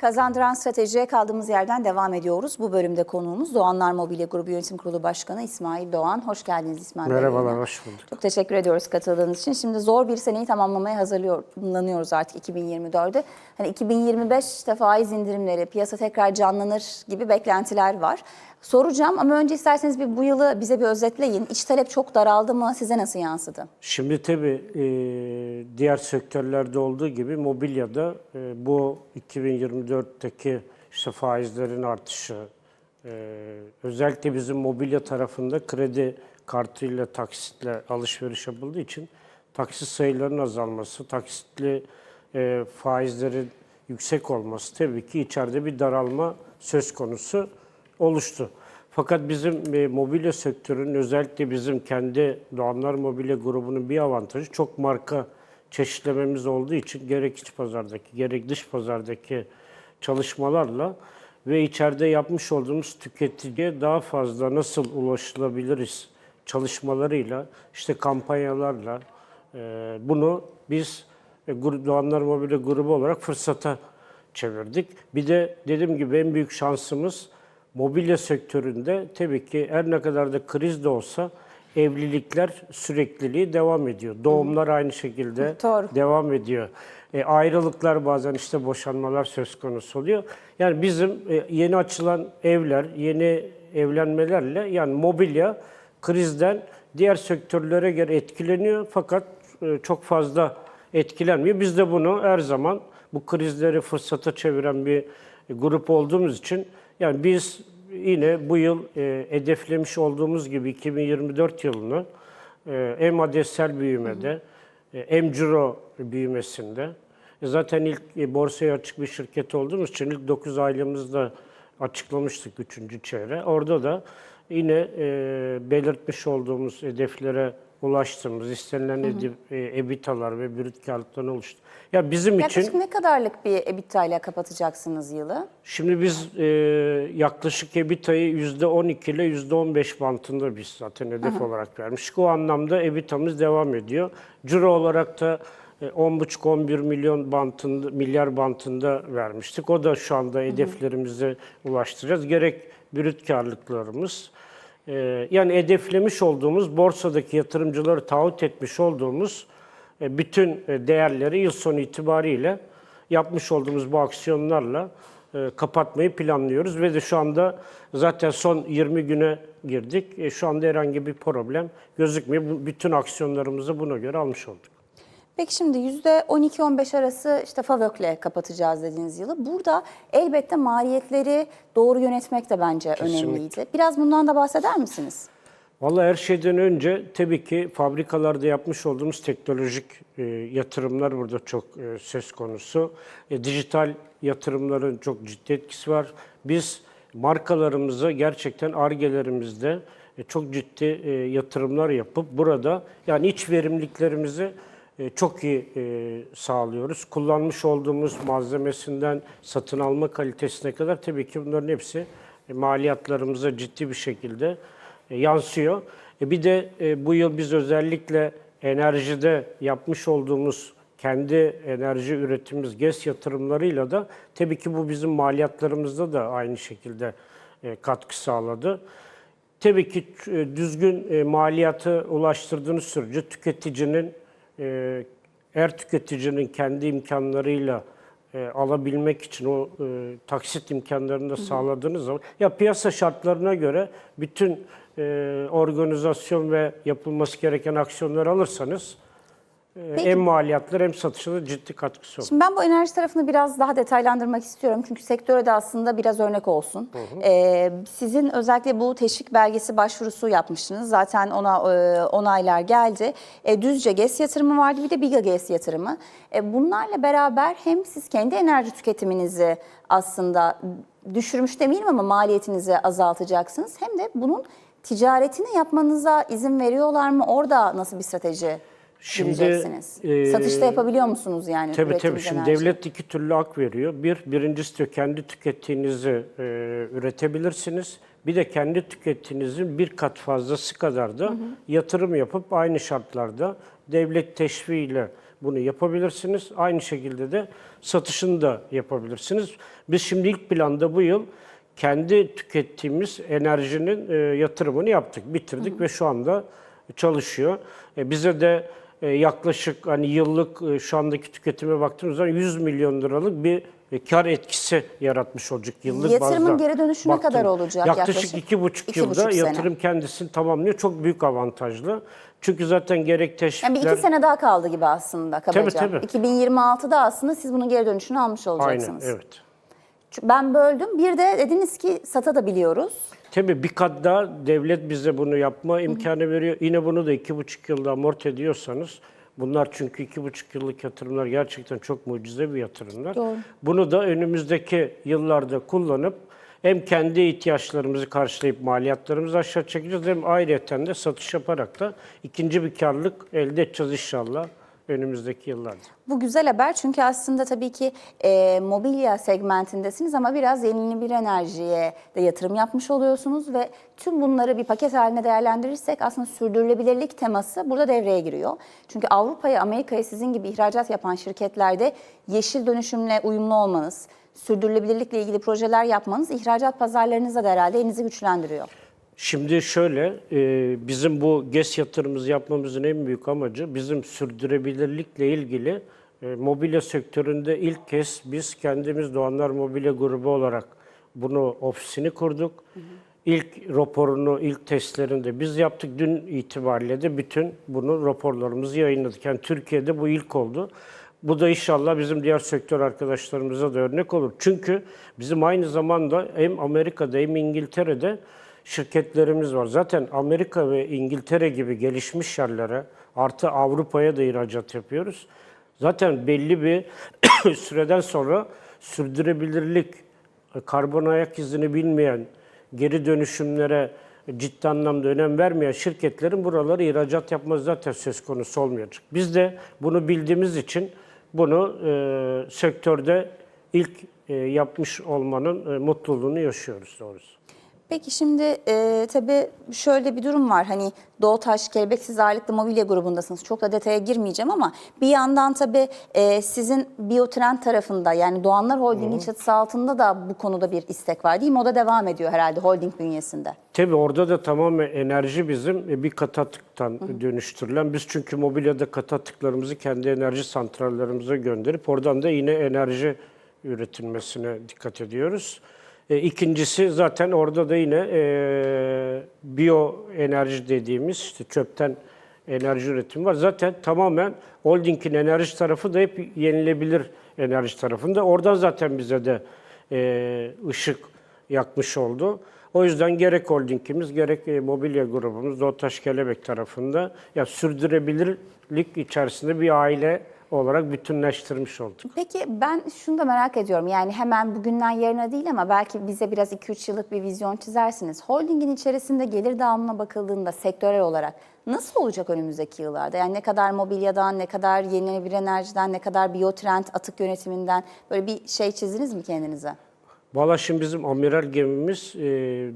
Kazandıran Strateji'ye kaldığımız yerden devam ediyoruz. Bu bölümde konuğumuz Doğanlar Mobilya Grubu Yönetim Kurulu Başkanı İsmail Doğan. Hoş geldiniz İsmail Bey. Merhabalar, hoş bulduk. Çok teşekkür ediyoruz katıldığınız için. Şimdi zor bir seneyi tamamlamaya hazırlanıyoruz artık 2024'de. Hani 2025'te faiz indirimleri, piyasa tekrar canlanır gibi beklentiler var. Soracağım ama önce isterseniz bir bu yılı bize bir özetleyin. İç talep çok daraldı mı? Size nasıl yansıdı? Şimdi tabii e, diğer sektörlerde olduğu gibi mobilyada e, bu 2024'teki işte faizlerin artışı, e, özellikle bizim mobilya tarafında kredi kartıyla taksitle alışveriş yapıldığı için taksit sayılarının azalması, taksitli e, faizlerin yüksek olması tabii ki içeride bir daralma söz konusu oluştu. Fakat bizim e, mobilya sektörünün özellikle bizim kendi Doğanlar Mobilya grubunun bir avantajı çok marka çeşitlememiz olduğu için gerek iç pazardaki gerek dış pazardaki çalışmalarla ve içeride yapmış olduğumuz tüketiciye daha fazla nasıl ulaşılabiliriz çalışmalarıyla, işte kampanyalarla e, bunu biz e, Doğanlar Mobilya grubu olarak fırsata çevirdik. Bir de dediğim gibi en büyük şansımız mobilya sektöründe tabii ki her ne kadar da kriz de olsa evlilikler sürekliliği devam ediyor. Doğumlar aynı şekilde Doğru. devam ediyor. E, ayrılıklar bazen işte boşanmalar söz konusu oluyor. Yani bizim e, yeni açılan evler, yeni evlenmelerle yani mobilya krizden diğer sektörlere göre etkileniyor fakat e, çok fazla etkilenmiyor. Biz de bunu her zaman bu krizleri fırsata çeviren bir grup olduğumuz için yani biz yine bu yıl e, hedeflemiş olduğumuz gibi 2024 yılını e, hem adetsel büyümede e, hem ciro büyümesinde e, zaten ilk e, borsaya açık bir şirket olduğumuz için ilk 9 aylığımızda açıklamıştık 3. çeyreğe. Orada da yine e, belirtmiş olduğumuz hedeflere ulaştığımız, istenilen edi- e, EBITA'lar ve brüt karlılıktan oluştu. Ya bizim için Yaklaşık ne kadarlık bir EBITDA ile kapatacaksınız yılı? Şimdi biz e, yaklaşık EBITDA'yı %12 ile %15 bantında biz zaten hedef olarak vermiştik. O anlamda EBITDA'mız devam ediyor. Ciro olarak da e, 10,5-11 milyon bantında, milyar bantında vermiştik. O da şu anda hedeflerimize ulaştıracağız. Gerek brüt karlılıklarımız, e, yani hedeflemiş olduğumuz, borsadaki yatırımcıları taahhüt etmiş olduğumuz e, bütün e, değerleri yıl sonu itibariyle yapmış olduğumuz bu aksiyonlarla kapatmayı planlıyoruz ve de şu anda zaten son 20 güne girdik. Şu anda herhangi bir problem gözükmüyor. Bütün aksiyonlarımızı buna göre almış olduk. Peki şimdi %12-15 arası işte FAVÖK'le kapatacağız dediğiniz yılı. Burada elbette maliyetleri doğru yönetmek de bence Kesinlikle. önemliydi. Biraz bundan da bahseder misiniz? Vallahi her şeyden önce tabii ki fabrikalarda yapmış olduğumuz teknolojik e, yatırımlar burada çok e, söz konusu. E, dijital yatırımların çok ciddi etkisi var. Biz markalarımıza gerçekten argelerimizde e, çok ciddi e, yatırımlar yapıp burada yani iç verimliliklerimizi çok iyi e, sağlıyoruz. Kullanmış olduğumuz malzemesinden satın alma kalitesine kadar tabii ki bunların hepsi e, maliyatlarımıza ciddi bir şekilde e, yansıyor. E, bir de e, bu yıl biz özellikle enerjide yapmış olduğumuz kendi enerji üretimimiz, GES yatırımlarıyla da tabii ki bu bizim maliyatlarımızda da aynı şekilde e, katkı sağladı. Tabii ki e, düzgün e, maliyatı ulaştırdığınız sürece tüketicinin e, her tüketicinin kendi imkanlarıyla e, alabilmek için o e, taksit imkanlarını da sağladığınız zaman ya piyasa şartlarına göre bütün e, organizasyon ve yapılması gereken aksiyonları alırsanız Peki. hem maliyatlar hem satışa da ciddi katkısı olur. Şimdi ben bu enerji tarafını biraz daha detaylandırmak istiyorum. Çünkü sektöre de aslında biraz örnek olsun. Ee, sizin özellikle bu teşvik belgesi başvurusu yapmıştınız. Zaten ona e, onaylar geldi. E, Düzce GES yatırımı vardı bir de Biga GES yatırımı. E, bunlarla beraber hem siz kendi enerji tüketiminizi aslında düşürmüş demeyelim ama maliyetinizi azaltacaksınız. Hem de bunun ticaretini yapmanıza izin veriyorlar mı? Orada nasıl bir strateji Şimdi, e, Satışta yapabiliyor musunuz yani? Tabii tabii. Şimdi enerjiyi? devlet iki türlü hak veriyor. Bir, birincisi kendi tükettiğinizi e, üretebilirsiniz. Bir de kendi tükettiğinizin bir kat fazlası kadar da yatırım yapıp aynı şartlarda devlet teşviğiyle bunu yapabilirsiniz. Aynı şekilde de satışını da yapabilirsiniz. Biz şimdi ilk planda bu yıl kendi tükettiğimiz enerjinin e, yatırımını yaptık, bitirdik ve şu anda çalışıyor. E, bize de yaklaşık hani yıllık e, şu andaki tüketime baktığımız zaman 100 milyon liralık bir e, kar etkisi yaratmış olacak yıllık Yatırımın bazda. geri dönüşü ne kadar olacak Yaklaşık, yaklaşık? iki buçuk yılda buçuk sene. yatırım kendisini tamamlıyor. Çok büyük avantajlı. Çünkü zaten gerek teşvikler... Yani bir iki sene daha kaldı gibi aslında kabaca. Tabii, tabii. 2026'da aslında siz bunun geri dönüşünü almış Aynen, olacaksınız. evet. Ben böldüm. Bir de dediniz ki sata da biliyoruz. Tabii bir kat daha devlet bize bunu yapma imkanı veriyor. Yine bunu da iki buçuk yılda amorti ediyorsanız, bunlar çünkü iki buçuk yıllık yatırımlar gerçekten çok mucize bir yatırımlar. Doğru. Bunu da önümüzdeki yıllarda kullanıp hem kendi ihtiyaçlarımızı karşılayıp maliyatlarımızı aşağı çekeceğiz hem ayrıyeten de satış yaparak da ikinci bir karlılık elde edeceğiz inşallah önümüzdeki yıllarda. Bu güzel haber çünkü aslında tabii ki e, mobilya segmentindesiniz ama biraz yenilenebilir enerjiye de yatırım yapmış oluyorsunuz ve tüm bunları bir paket haline değerlendirirsek aslında sürdürülebilirlik teması burada devreye giriyor. Çünkü Avrupa'ya, Amerika'ya sizin gibi ihracat yapan şirketlerde yeşil dönüşümle uyumlu olmanız, sürdürülebilirlikle ilgili projeler yapmanız ihracat pazarlarınızda da herhalde elinizi güçlendiriyor. Şimdi şöyle, e, bizim bu GES yatırımımızı yapmamızın en büyük amacı bizim sürdürülebilirlikle ilgili e, mobilya sektöründe ilk kez biz kendimiz Doğanlar Mobilya Grubu olarak bunu ofisini kurduk. İlk raporunu, ilk testlerini de biz yaptık. Dün itibariyle de bütün bunu raporlarımızı yayınladık. Yani Türkiye'de bu ilk oldu. Bu da inşallah bizim diğer sektör arkadaşlarımıza da örnek olur. Çünkü bizim aynı zamanda hem Amerika'da hem İngiltere'de şirketlerimiz var. Zaten Amerika ve İngiltere gibi gelişmiş yerlere artı Avrupa'ya da ihracat yapıyoruz. Zaten belli bir süreden sonra sürdürülebilirlik, karbon ayak izini bilmeyen, geri dönüşümlere ciddi anlamda önem vermeyen şirketlerin buraları ihracat yapması zaten söz konusu olmayacak. Biz de bunu bildiğimiz için bunu e, sektörde ilk e, yapmış olmanın e, mutluluğunu yaşıyoruz doğrusu. Peki şimdi e, tabii şöyle bir durum var. Hani Doğutaş, Kelebeksiz Ağırlıklı Mobilya grubundasınız. Çok da detaya girmeyeceğim ama bir yandan tabii e, sizin Biotrend tarafında yani Doğanlar Holding'in çatısı altında da bu konuda bir istek var değil mi? O da devam ediyor herhalde holding bünyesinde. Tabii orada da tamamen enerji bizim e, bir katatıktan dönüştürülen. Biz çünkü mobilyada katatıklarımızı kendi enerji santrallerimize gönderip oradan da yine enerji üretilmesine dikkat ediyoruz. E, İkincisi zaten orada da yine e, biyo enerji dediğimiz işte çöpten enerji üretimi var. Zaten tamamen holdingin enerji tarafı da hep yenilebilir enerji tarafında. Oradan zaten bize de e, ışık yakmış oldu. O yüzden gerek holdingimiz gerek e, mobilya grubumuz Doğutaş Kelebek tarafında ya sürdürülebilirlik içerisinde bir aile olarak bütünleştirmiş olduk. Peki ben şunu da merak ediyorum. Yani hemen bugünden yarına değil ama belki bize biraz 2-3 yıllık bir vizyon çizersiniz. Holdingin içerisinde gelir dağılımına bakıldığında sektörel olarak nasıl olacak önümüzdeki yıllarda? Yani ne kadar mobilyadan, ne kadar yenilenebilir enerjiden, ne kadar biyotrend, atık yönetiminden böyle bir şey çizdiniz mi kendinize? Valla şimdi bizim amiral gemimiz e,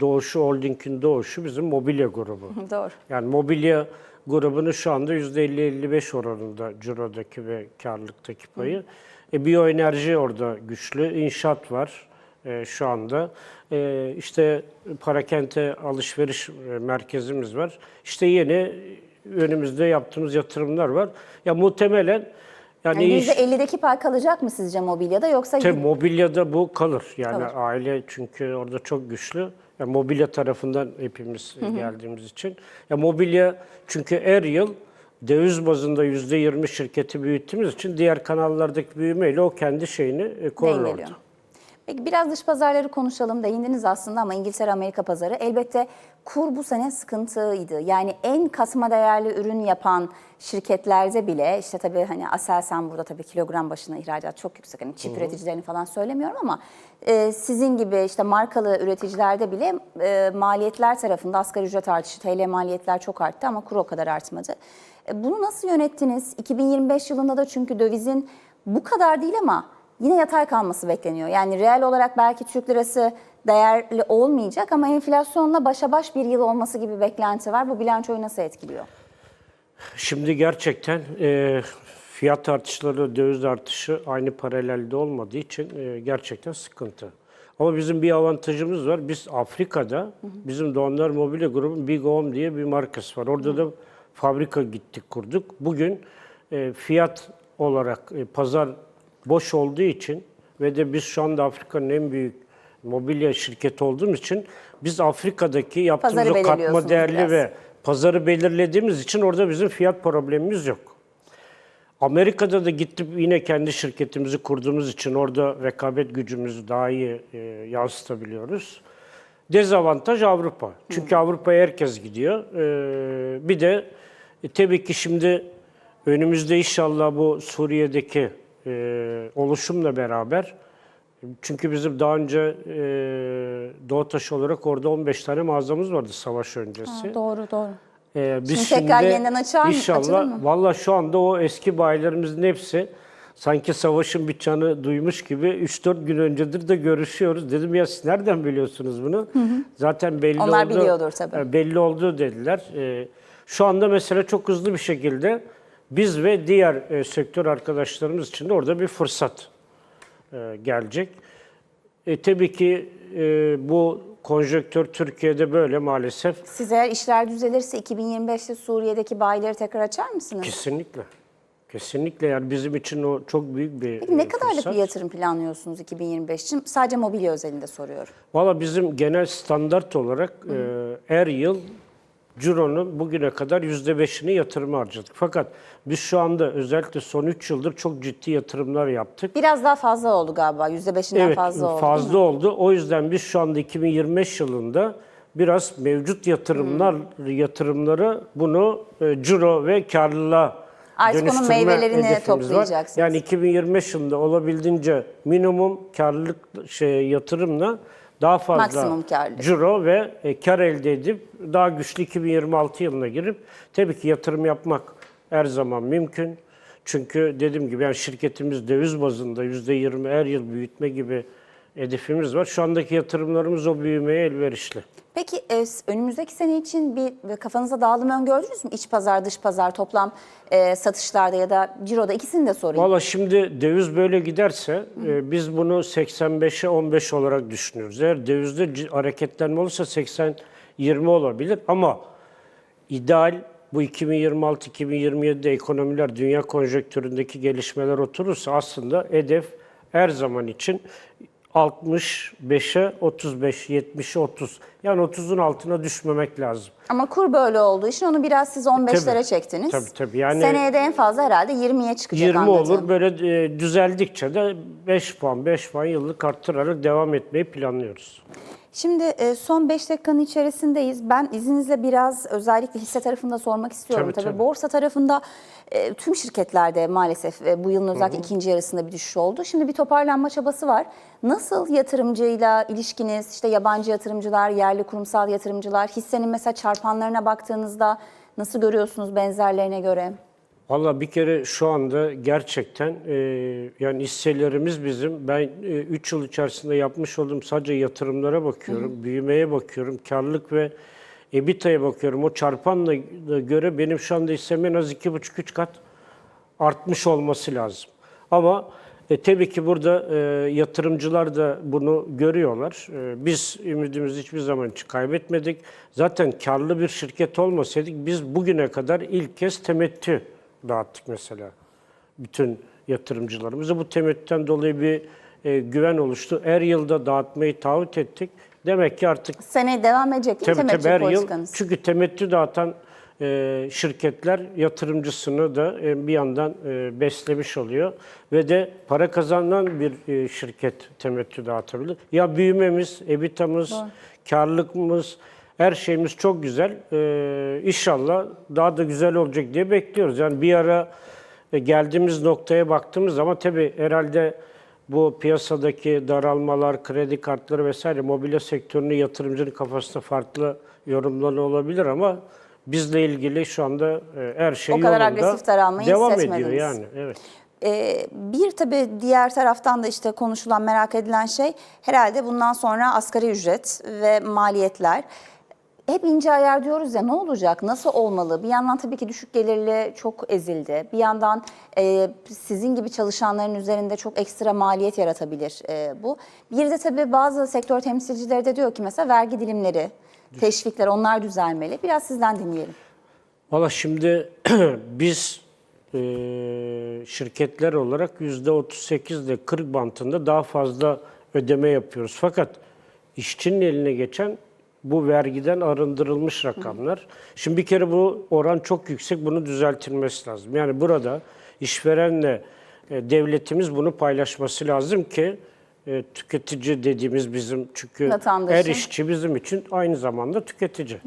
Doğuşu Holding'in Doğuşu bizim mobilya grubu. Doğru. Yani mobilya grubunun şu anda %50-55 oranında cirodaki ve karlılıktaki payı. E, biyoenerji orada güçlü, inşaat var e, şu anda. E, işte parakente alışveriş e, merkezimiz var. İşte yeni önümüzde yaptığımız yatırımlar var. Ya muhtemelen yani, Yani iş- %50'deki pay kalacak mı sizce mobilyada yoksa Tabii mobilyada bu kalır. Yani Kalır. aile çünkü orada çok güçlü. Ya mobilya tarafından hepimiz geldiğimiz için. Ya mobilya çünkü her yıl döviz bazında yüzde yirmi şirketi büyüttüğümüz için diğer kanallardaki büyümeyle o kendi şeyini e, korur orada. Peki biraz dış pazarları konuşalım. Değindiniz aslında ama İngiltere Amerika pazarı elbette kur bu sene sıkıntıydı. Yani en katma değerli ürün yapan şirketlerde bile işte tabii hani Aselsan burada tabii kilogram başına ihracat çok yüksek. Hani çip üreticilerini falan söylemiyorum ama e, sizin gibi işte markalı üreticilerde bile e, maliyetler tarafında asgari ücret artışı, TL maliyetler çok arttı ama kur o kadar artmadı. E, bunu nasıl yönettiniz? 2025 yılında da çünkü dövizin bu kadar değil ama yine yatay kalması bekleniyor. Yani reel olarak belki Türk lirası değerli olmayacak ama enflasyonla başa baş bir yıl olması gibi beklenti var. Bu bilançoyu nasıl etkiliyor? Şimdi gerçekten e, fiyat artışları, döviz artışı aynı paralelde olmadığı için e, gerçekten sıkıntı. Ama bizim bir avantajımız var. Biz Afrika'da, bizim Doğanlar Mobilya Grubu Big Home diye bir markası var. Orada da fabrika gittik kurduk. Bugün e, fiyat olarak e, pazar boş olduğu için ve de biz şu anda Afrika'nın en büyük mobilya şirketi olduğumuz için biz Afrika'daki yaptığımız Pazarı o katma değerli biraz. ve pazarı belirlediğimiz için orada bizim fiyat problemimiz yok. Amerika'da da gittik yine kendi şirketimizi kurduğumuz için orada rekabet gücümüzü daha iyi e, yansıtabiliyoruz. Dezavantaj Avrupa. Çünkü Avrupa'ya herkes gidiyor. E, bir de e, tabii ki şimdi önümüzde inşallah bu Suriye'deki e, oluşumla beraber çünkü bizim daha önce e, Doğutaş olarak orada 15 tane mağazamız vardı savaş öncesi. Doğru doğru. Ee, biz Şimdi tekrar yeniden açar mı- İnşallah. mı? Valla şu anda o eski bayilerimizin hepsi sanki savaşın biteceğini duymuş gibi 3-4 gün öncedir de görüşüyoruz. Dedim ya siz nereden biliyorsunuz bunu? Zaten belli Onlar oldu. biliyordur tabii. E, Belli oldu dediler. E, şu anda mesela çok hızlı bir şekilde biz ve diğer e, sektör arkadaşlarımız için de orada bir fırsat gelecek. E, tabii ki e, bu konjonktür Türkiye'de böyle maalesef. Siz eğer işler düzelirse 2025'te Suriye'deki bayileri tekrar açar mısınız? Kesinlikle. Kesinlikle yani bizim için o çok büyük bir Peki ne e, kadarlık fırsat. bir yatırım planlıyorsunuz 2025 için? Sadece mobilya özelinde soruyorum. Valla bizim genel standart olarak e, her yıl Ciro'nun bugüne kadar %5'ini yatırıma harcadık. Fakat biz şu anda özellikle son 3 yıldır çok ciddi yatırımlar yaptık. Biraz daha fazla oldu galiba. %5'inden Evet fazla oldu. fazla oldu. O yüzden biz şu anda 2025 yılında biraz mevcut yatırımlar yatırımları bunu e, ciro ve karlılığa Artık onun meyvelerini hedefimiz var. toplayacaksınız. Yani 2025 yılında olabildiğince minimum karlılık şey yatırımla daha fazla Maksimum karlılık. ciro ve e, kar elde edip daha güçlü 2026 yılına girip tabii ki yatırım yapmak her zaman mümkün. Çünkü dediğim gibi yani şirketimiz döviz bazında %20 her yıl büyütme gibi hedefimiz var. Şu andaki yatırımlarımız o büyümeye elverişli. Peki e, önümüzdeki sene için bir kafanıza dağılım öngördünüz mü? İç pazar, dış pazar, toplam e, satışlarda ya da ciroda ikisini de sorayım. Valla şimdi döviz böyle giderse e, biz bunu 85'e 15 olarak düşünüyoruz. Eğer dövizde hareketlenme olursa 80-20 olabilir ama ideal bu 2026-2027'de ekonomiler dünya konjonktüründeki gelişmeler oturursa aslında hedef her zaman için 65'e 35, 70'e 30. Yani 30'un altına düşmemek lazım. Ama kur böyle olduğu için onu biraz siz 15'lere Tabii. çektiniz. Tabii, tabii. Yani- Seneye de en fazla herhalde 20'ye çıkacak 20 anladığım. olur. Böyle e, düzeldikçe de 5 puan, 5 puan yıllık arttırarak devam etmeyi planlıyoruz. Şimdi e, son 5 dakikanın içerisindeyiz. Ben izninizle biraz özellikle hisse tarafında sormak istiyorum. Tabii, Tabii, tabii. borsa tarafında e, tüm şirketlerde maalesef e, bu yılın özellikle ikinci yarısında bir düşüş oldu. Şimdi bir toparlanma çabası var. Nasıl yatırımcıyla ilişkiniz, işte yabancı yatırımcılar, yerli kurumsal yatırımcılar, hissenin mesela çarpanlarına baktığınızda nasıl görüyorsunuz benzerlerine göre? Valla bir kere şu anda gerçekten e, yani hisselerimiz bizim ben 3 yıl içerisinde yapmış olduğum sadece yatırımlara bakıyorum, büyümeye bakıyorum, karlılık ve EBITDA'ya bakıyorum. O çarpanla göre benim şu anda hissem en az 2,5-3 kat artmış olması lazım. Ama e, tabii ki burada e, yatırımcılar da bunu görüyorlar. E, biz ümidimizi hiçbir zaman hiç kaybetmedik. Zaten karlı bir şirket olmasaydık biz bugüne kadar ilk kez temettü dağıttık mesela. Bütün yatırımcılarımıza bu temettüden dolayı bir e, güven oluştu. Her yılda dağıtmayı taahhüt ettik. Demek ki artık Seneye devam edecek değil mi temettü her yıl. politikanız? Çünkü temettü dağıtan e, şirketler yatırımcısını da e, bir yandan e, beslemiş oluyor. Ve de para kazanan bir e, şirket temettü dağıtabilir. Ya büyümemiz, EBITDA'mız, karlılıkımız, her şeyimiz çok güzel. E, inşallah daha da güzel olacak diye bekliyoruz. Yani bir ara e, geldiğimiz noktaya baktığımız zaman tabii herhalde bu piyasadaki daralmalar, kredi kartları vesaire mobilya sektörünü yatırımcının kafasında farklı yorumlar olabilir ama bizle ilgili şu anda e, her şey O kadar yolunda agresif daralmayı devam ediyor yani. Evet. Ee, bir tabii diğer taraftan da işte konuşulan, merak edilen şey herhalde bundan sonra asgari ücret ve maliyetler. Hep ince ayar diyoruz ya ne olacak, nasıl olmalı? Bir yandan tabii ki düşük gelirli çok ezildi. Bir yandan e, sizin gibi çalışanların üzerinde çok ekstra maliyet yaratabilir e, bu. Bir de tabii bazı sektör temsilcileri de diyor ki mesela vergi dilimleri, teşvikler onlar düzelmeli. Biraz sizden dinleyelim. Valla şimdi biz e, şirketler olarak yüzde 38 ile 40 bantında daha fazla ödeme yapıyoruz. Fakat işçinin eline geçen bu vergiden arındırılmış rakamlar. Şimdi bir kere bu oran çok yüksek, bunu düzeltilmesi lazım. Yani burada işverenle e, devletimiz bunu paylaşması lazım ki e, tüketici dediğimiz bizim çünkü Vatandaşın. her işçi bizim için aynı zamanda tüketici.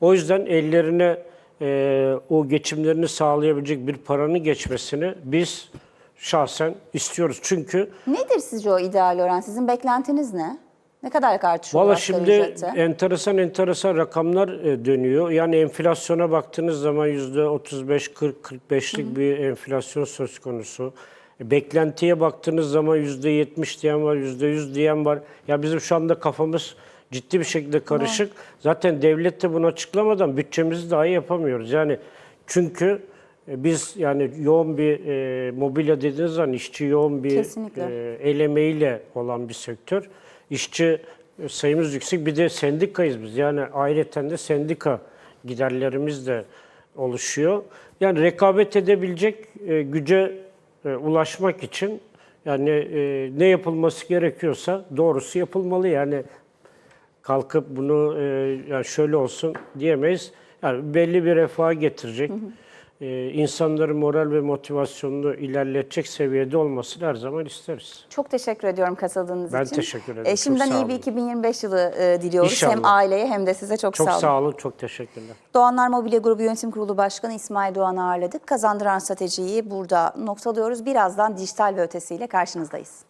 O yüzden ellerine e, o geçimlerini sağlayabilecek bir paranın geçmesini biz şahsen istiyoruz. Çünkü Nedir sizce o ideal oran? Sizin beklentiniz ne? Ne kadar artışıyor Valla asgari şimdi ücrette? enteresan enteresan rakamlar e, dönüyor. Yani enflasyona baktığınız zaman yüzde 35-40-45'lik bir enflasyon söz konusu. E, Beklentiye baktığınız zaman yüzde 70 diyen var, yüzde 100 diyen var. Ya bizim şu anda kafamız ciddi bir şekilde karışık. Zaten devlet de bunu açıklamadan bütçemizi dahi yapamıyoruz. Yani çünkü e, biz yani yoğun bir e, mobilya dediğiniz zaman işçi yoğun bir Kesinlikle. e, el emeğiyle olan bir sektör. İşçi sayımız yüksek. Bir de sendikayız biz. Yani ayrıca de sendika giderlerimiz de oluşuyor. Yani rekabet edebilecek e, güce e, ulaşmak için yani e, ne yapılması gerekiyorsa doğrusu yapılmalı. Yani kalkıp bunu e, yani şöyle olsun diyemeyiz. Yani belli bir refaha getirecek, e, insanların moral ve motivasyonunu ilerletecek seviyede olmasını her zaman isteriz. Çok teşekkür ediyorum katıldığınız Ben için. teşekkür ederim. E, Çok şimdiden iyi bir olun. 2025 yılı e, diliyoruz. İnşallah. Hem aileye hem de size çok, Çok sağ olun. sağ olun, çok teşekkürler. Doğanlar Mobilya Grubu Yönetim Kurulu Başkanı İsmail Doğan'ı ağırladık. Kazandıran stratejiyi burada noktalıyoruz. Birazdan dijital ve ötesiyle karşınızdayız.